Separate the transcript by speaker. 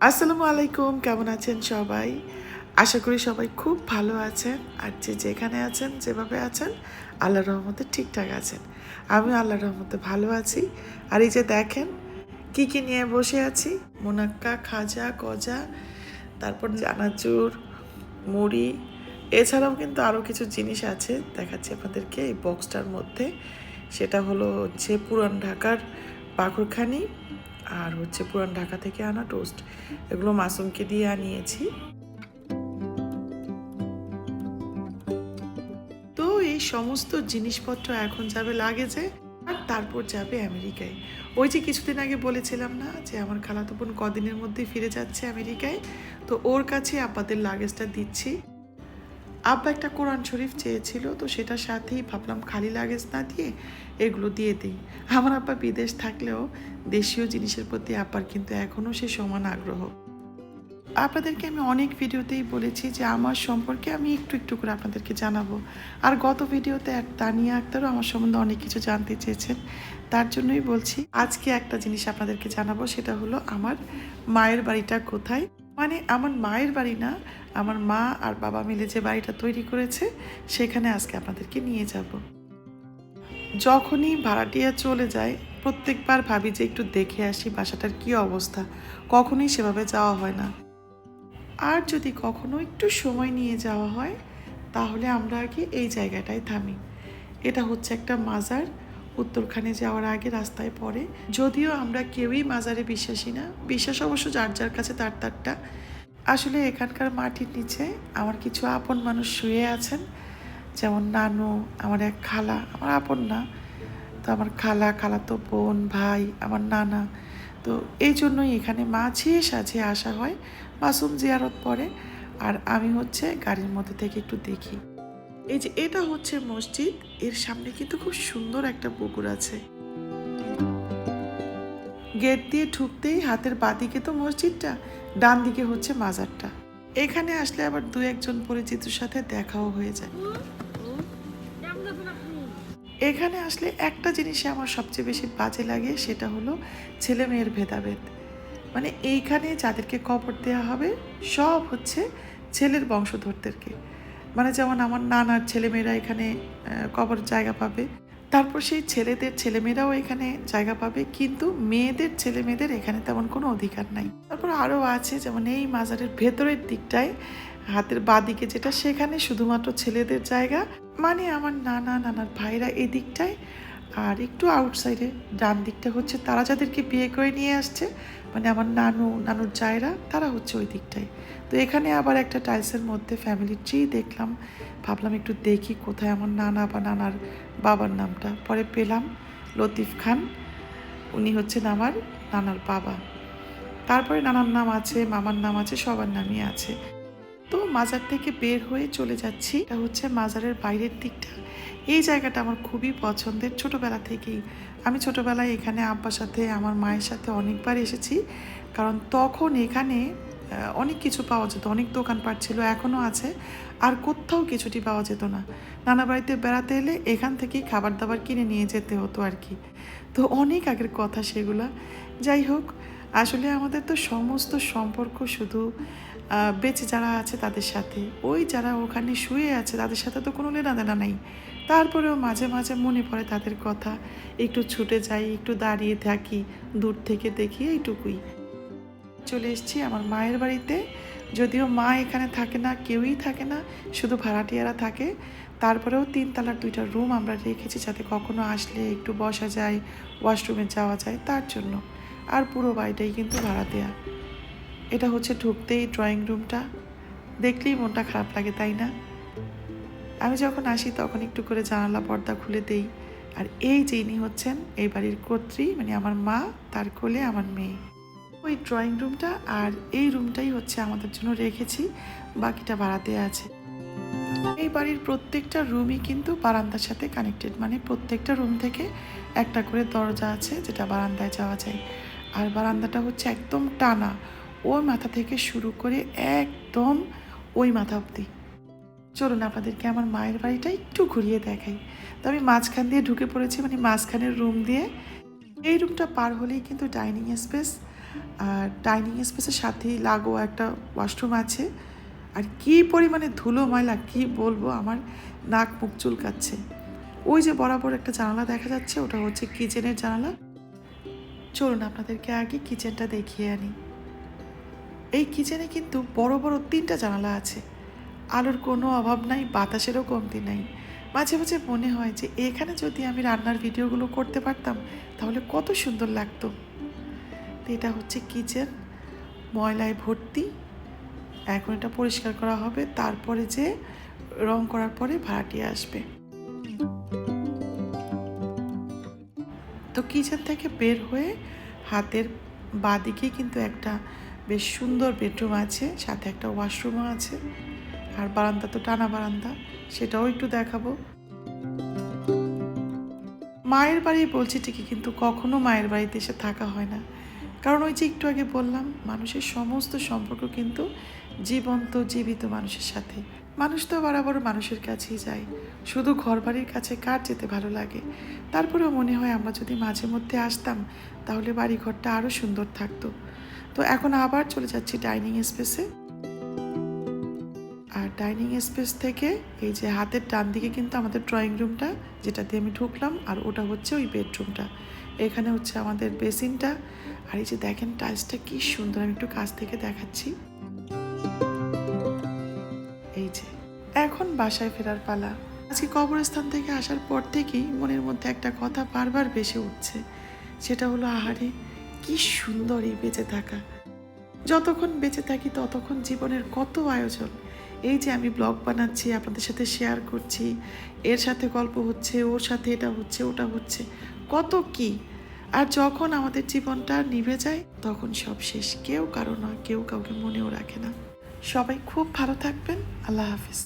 Speaker 1: আসসালামু আলাইকুম, কেমন আছেন সবাই? আশা করি সবাই খুব ভালো আছেন। আর যে যেখানে আছেন, যেভাবে আছেন, আল্লাহর রহমতে ঠিকঠাক আছেন। আমি আল্লাহর রহমতে ভালো আছি। আর এই যে দেখেন, কি কি নিয়ে বসে আছি? মোনাক্কা, খাজা, গজা, তারপর চানাচুর, মুড়ি। এছাড়াও কিন্তু আরও কিছু জিনিস আছে। দেখাচ্ছি আপনাদেরকে এই বক্সটার মধ্যে। সেটা হলো হচ্ছে পুরান ঢাকার পাখরখানি আর হচ্ছে পুরান ঢাকা থেকে আনা টোস্ট। এগুলো মাসুমকে দিয়ে আনিয়েছি। তো এই সমস্ত জিনিসপত্র এখন যাবে লাগেজে, আর তারপর যাবে আমেরিকায়। ওই যে কিছুদিন আগে বলেছিলাম না যে আমার খালাতো বোন কদিনের মধ্যে ফিরে যাচ্ছে আমেরিকায়? তো ওর কাছে আব্বাদের লাগেজটা দিচ্ছি। আব্বা একটা কোরআন শরীফ চেয়েছিল, তো সেটার সাথেই ভাবলাম খালি লাগেজ না দিয়ে এগুলো দিয়ে দিই। আমার আব্বা বিদেশ থাকলেও দেশীয় জিনিসের প্রতি আব্বার কিন্তু এখনও সে সমান আগ্রহ। আপনাদেরকে আমি অনেক ভিডিওতেই বলেছি যে আমার সম্পর্কে আমি একটু একটু করে আপনাদেরকে জানাব। আর গত ভিডিওতে এক তানিয়া আক্তারও আমার সম্বন্ধে অনেক কিছু জানতে চেয়েছেন। তার জন্যই বলছি, আজকে একটা জিনিস আপনাদেরকে জানাব, সেটা হলো আমার মায়ের বাড়িটা কোথায়? মানে আমার মায়ের বাড়ি না, আমার মা আর বাবা মিলে যে বাড়িটা তৈরি করেছে, সেখানে আজকে আপনাদেরকে নিয়ে যাব। যখনই ভাড়াটিয়া চলে যায়, প্রত্যেকবার ভাবি যে একটু দেখে আসি বাসাটার কি অবস্থা, কখনোই সেভাবে যাওয়া হয় না। আর যদি কখনো একটু সময় নিয়ে যাওয়া হয়, তাহলে আমরা আগে এই জায়গাটায় থামি। এটা হচ্ছে একটা মাজার উত্তরখানে যাওয়ার আগে রাস্তায় পড়ে। যদিও আমরা কেউই মাজারে বিশ্বাসী না। বিশ্বাস অবশ্য যার যার কাছে তার তারটা। আসলে এখানকার মাটির নিচে আমার কিছু আপন মানুষ শুয়ে আছেন। যেমন নানু, আমার এক খালা। আমার আপন না। তো আমার খালা খালাতো বোন, ভাই, আমার নানা। তো এই জন্যই এখানে মাঝে সাঝে আসা হয়। মাসুম জিয়ারত পরে আর আমি হচ্ছে গাড়ির মধ্যে থেকে একটু দেখি। এই যে এটা হচ্ছে মসজিদ, এর সামনে কিন্তু খুব সুন্দর একটা পুকুর আছে। গেট দিয়ে ঢুকতেই হাতের বাঁদিকে তো মসজিদটা, ডান দিকে হচ্ছে মাজারটা। এখানে আসলে আবার দু একজন পরিচিতর সাথে দেখাও হয়ে যায়। এখানে আসলে একটা জিনিসে আমার সবচেয়ে বেশি বাজে লাগে, সেটা হলো ছেলে মেয়ের ভেদাভেদ। মানে এইখানে যাদেরকে কবর দেওয়া হবে, সব হচ্ছে ছেলের বংশধরদেরকে। মানে যেমন আমার নানার ছেলেমেয়েরা এখানে কবর জায়গা পাবে। তারপর সেই ছেলেদের ছেলেমেয়েরাও এখানে জায়গা পাবে, কিন্তু মেয়েদের ছেলেমেয়েদের এখানে তেমন কোনো অধিকার নাই। তারপর আরও আছে যেমন এই মাজারের ভেতরের দিকটায়, হাতের বাদিকে যেটা, সেখানে শুধুমাত্র ছেলেদের জায়গা। মানে আমার নানা, নানার ভাইরা এদিকটায় দিকটায় আর একটু আউটসাইডে ডান দিকটা হচ্ছে তারা যাদেরকে বিয়ে করে নিয়ে আসছে মানে আমার নানু, নানুর জায়রা, তারা হচ্ছে ওই দিকটায়। তো এখানে আবার একটা টাইলসের মধ্যে ফ্যামিলি ট্রি দেখলাম, ভাবলাম একটু দেখি কোথায় আমার নানা বা নানার বাবার নামটা। পরে পেলাম লতিফ খান, উনি হচ্ছেন আমার নানার বাবা। তারপরে নানার নাম আছে, মামার নাম আছে, সবার নামই আছে। তো মাজার থেকে বের হয়ে চলে যাচ্ছি। এটা হচ্ছে মাজারের বাইরের দিকটা। এই জায়গাটা আমার খুবই পছন্দের ছোটবেলা থেকেই। আমি ছোটবেলায় এখানে আব্বার সাথে, আমার মায়ের সাথে অনেকবার এসেছি। কারণ তখন এখানে অনেক কিছু পাওয়া যেত। অনেক দোকানপাট ছিল এখনও আছে। আর কোথাও কিছুটি পাওয়া যেত না। নানা বাড়িতে বেড়াতে এলে এখান থেকেই খাবার দাবার কিনে নিয়ে যেতে হতো আর কি। তো অনেক আগের কথা সেগুলা। যাই হোক আসলে আমাদের তো সমস্ত সম্পর্ক শুধু বেঁচে যারা আছে তাদের সাথে। ওই যারা ওখানে শুয়ে আছে তাদের সাথে তো কোনো লেনাদেনা নেই। তারপরেও মাঝে মাঝে মনে পড়ে তাদের কথা। একটু ছুটে যাই, একটু দাঁড়িয়ে থাকি, দূর থেকে দেখি এইটুকুই। চলে এসেছি আমার মায়ের বাড়িতে। যদিও মা এখানে থাকে না, কেউই থাকে না, শুধু ভাড়াটিয়ারা থাকে। তারপরেও তিনতলার দুইটা রুম আমরা রেখেছি যাতে কখনো আসলে একটু বসা যায়, ওয়াশরুমে যাওয়া যায় তার জন্য। আর পুরো বাড়িটাই কিন্তু ভাড়া দেয়া। এটা হচ্ছে ঢুকতেই ড্রয়িং রুমটা দেখলেই মনটা খারাপ লাগে, তাই না? আমি যখন আসি তখন একটু করে জানালা, পর্দা খুলে দেই। আর এই যে ইনি হচ্ছেন, এই বাড়ির কর্ত্রী মানে আমার মা, তার কোলে আমার মেয়ে। ওই ড্রয়িং রুমটা আর এই রুমটাই হচ্ছে আমাদের জন্য রেখেছি, বাকিটা ভাড়াতে আছে। এই বাড়ির প্রত্যেকটা রুমই কিন্তু বারান্দার সাথে কানেক্টেড মানে প্রত্যেকটা রুম থেকে একটা করে দরজা আছে, যেটা বারান্দায় যাওয়া যায়। আর বারান্দাটা হচ্ছে একদম টানা। ওই মাথা থেকে শুরু করে একদম ওই মাথা অবধি। চলুন আপনাদেরকে আমার মায়ের বাড়িটা একটু ঘুরিয়ে দেখাই। তো আমি মাঝখান দিয়ে ঢুকে পড়েছি মানে মাঝখানের রুম দিয়ে। এই রুমটা পার হলেই কিন্তু ডাইনিং স্পেস আর ডাইনিং স্পেসের সাথেই লাগো একটা ওয়াশরুম আছে। আর কী পরিমাণে ধুলো ময়লা, কী বলব, আমার নাক মুখ চুলকাচ্ছে। ওই যে বরাবর একটা জানালা দেখা যাচ্ছে, ওটা হচ্ছে কিচেনের জানালা। চলুন আপনাদেরকে আগে কিচেনটা দেখিয়ে আনি। এই কিচেনে কিন্তু বড় বড় তিনটা জানালা আছে। আলোর কোনো অভাব নাই, বাতাসেরও কমতি নাই। মাঝে মাঝে মনে হয় যে এখানে যদি আমি রান্নার ভিডিওগুলো করতে পারতাম, তাহলে কত সুন্দর লাগতো। তো এটা হচ্ছে কিচেন, ময়লায় ভর্তি। এখন এটা পরিষ্কার করা হবে, তারপরে যে রং করার পরে ভাড়াটি আসবে। তো কিচেন থেকে বের হয়ে হাতের বাঁদিকে কিন্তু একটা বেশ সুন্দর বেডরুম আছে, সাথে একটা ওয়াশরুমও আছে। আর বারান্দা তো টানা বারান্দা, সেটাও একটু দেখাবো। মায়ের বাড়ি বলছি ঠিকই, কিন্তু কখনো মায়ের বাড়িতে এসে থাকা হয় না। কারণ ওই যে একটু আগে বললাম, মানুষের সমস্ত সম্পর্ক কিন্তু জীবন্ত, জীবিত মানুষের সাথে। মানুষ তো বরাবর মানুষের কাছেই যায়। শুধু ঘর বাড়ির কাছে কার যেতে ভালো লাগে? তারপরেও মনে হয় আমরা যদি মাঝে মধ্যে আসতাম, তাহলে বাড়ি ঘরটা আরও সুন্দর থাকতো। তো এখন আবার চলে যাচ্ছি ডাইনিং স্পেসে। ডাইনিং স্পেস থেকে এই যে হাতের ডান দিকে কিন্তু আমাদের ড্রয়িং রুমটা যেটা দিয়ে আমি ঢুকলাম, আর ওটা হচ্ছে ওই বেডরুমটা। এখানে হচ্ছে আমাদের বেসিনটা। আর এই যে দেখেন, টাইলসটা কি সুন্দর, আমি একটু কাছ থেকে দেখাচ্ছি। এই যে, এখন বাসায় ফেরার পালা। আজকে কবরস্থান থেকে আসার পর থেকেই মনের মধ্যে একটা কথা বারবার ভেসে উঠছে। সেটা হলো, আহারে, কি সুন্দর এই বেঁচে থাকা। যতক্ষণ বেঁচে থাকি, ততক্ষণ জীবনের কত আয়োজন। এই যে আমি ব্লগ বানাচ্ছি, আপনাদের সাথে শেয়ার করছি, এর সাথে গল্প হচ্ছে, ওর সাথে এটা হচ্ছে, ওটা হচ্ছে, কত কি? আর যখন আমাদের জীবনটা নিভে যায়, তখন সব শেষ। কেউ কারও না, কেউ কাউকে মনেও রাখে না। সবাই খুব ভালো থাকবেন। আল্লাহ হাফিজ।